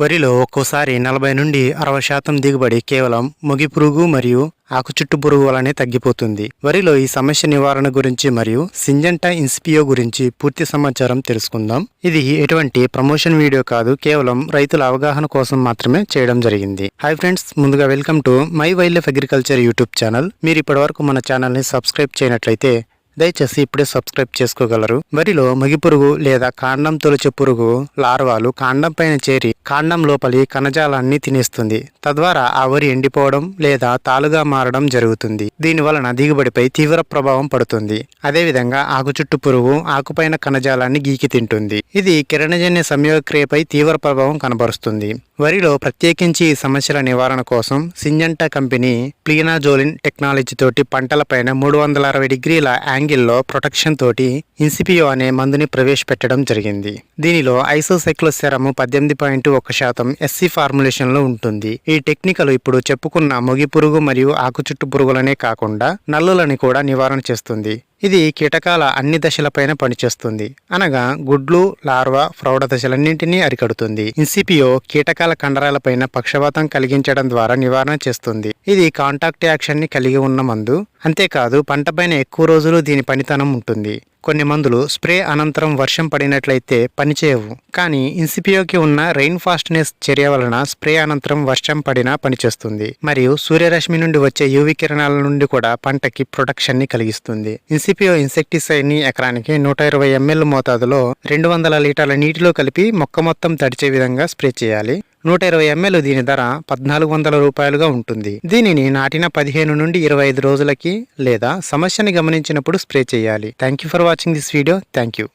వరిలో ఒక్కోసారి నలభై నుండి అరవై శాతం దిగుబడి కేవలం మొగి పురుగు మరియు ఆకు చుట్టు పురుగు వలనే తగ్గిపోతుంది. వరిలో ఈ సమస్య నివారణ గురించి మరియు సింజంటా ఇన్స్పియో గురించి పూర్తి సమాచారం తెలుసుకుందాం. ఇది ఎటువంటి ప్రమోషన్ వీడియో కాదు కేవలం రైతుల అవగాహన కోసం మాత్రమే చేయడం జరిగింది. హాయ్ ఫ్రెండ్స్ ముందుగా welcome to my wild life agriculture YouTube channel. మీరు ఇప్పటివరకు మన ఛానల్ని సబ్స్క్రైబ్ చేయనట్లయితే దయచేసి ఇప్పుడే సబ్స్క్రైబ్ చేసుకోగలరు. వరిలో మగి పురుగు లేదా కాండం తొలచే పురుగు లార్వాలు కాండం పైన చేరి కాండం లోపలి కణజాలాన్ని తినేస్తుంది. తద్వారా ఆ వరి ఎండిపోవడం లేదా తాలుగా మారడం జరుగుతుంది. దీని వలన దిగుబడిపై తీవ్ర ప్రభావం పడుతుంది. అదేవిధంగా ఆకు చుట్టు పురుగు ఆకుపైన కణజాలాన్ని గీకి తింటుంది. ఇది కిరణజన్య సంయోగక్రియపై తీవ్ర ప్రభావం కనబరుస్తుంది. వరిలో ప్రత్యేకించి ఈ సమస్యల నివారణ కోసం సింజంటా కంపెనీ ప్లీనాజోలిన్ టెక్నాలజీ తోటి పంటలపైన మూడు వందల అరవై డిగ్రీల యాంగ్ యాంగిల్లో ప్రొటెక్షన్ తోటి ఇన్సిపియో అనే మందుని ప్రవేశపెట్టడం జరిగింది. దీనిలో ఐసోసైక్లోసెరము పద్దెనిమిది పాయింట్ ఒక శాతం ఎస్సీ ఫార్ములేషన్లో ఉంటుంది. ఈ టెక్నికల్ ఇప్పుడు చెప్పుకున్న మొగి పురుగు మరియు ఆకు చుట్టు పురుగులనే కాకుండా నల్లులని కూడా నివారణ చేస్తుంది. ఇది కీటకాల అన్ని దశలపైన పనిచేస్తుంది. అనగా గుడ్లు లార్వా ప్రౌఢ దశలన్నింటినీ అరికడుతుంది. ఇన్సిపియో కీటకాల కండరాలపైన పక్షవాతం కలిగించడం ద్వారా నివారణ చేస్తుంది. ఇది కాంటాక్ట్ యాక్షన్ని కలిగి ఉన్న మందు. అంతేకాదు పంటపైన ఎక్కువ రోజులు దీని పనితనం ఉంటుంది. కొన్ని మందులు స్ప్రే అనంతరం వర్షం పడినట్లయితే పనిచేయవు. కానీ ఇన్సిపియోకి ఉన్న రెయిన్ ఫాస్ట్నెస్ చర్య వలన స్ప్రే అనంతరం వర్షం పడినా పనిచేస్తుంది. మరియు సూర్యరశ్మి నుండి వచ్చే యువి కిరణాల నుండి కూడా పంటకి ప్రొటెక్షన్ని కలిగిస్తుంది. ఇన్సిపియో ఇన్సెక్టిసైడ్ని ఎకరానికి నూట ఇరవై ఎంఎల్ మోతాదులో రెండు వందల లీటర్ల నీటిలో కలిపి మొక్క మొత్తం తడిచే విధంగా స్ప్రే చేయాలి. నూట ఇరవై ఎంఎల్ దీని ధర పద్నాలుగు వందల రూపాయలుగా ఉంటుంది. దీనిని నాటిన పదిహేను నుండి ఇరవై ఐదు రోజులకి లేదా సమస్యని గమనించినప్పుడు స్ప్రే చేయాలి. Thank you for watching this video thank you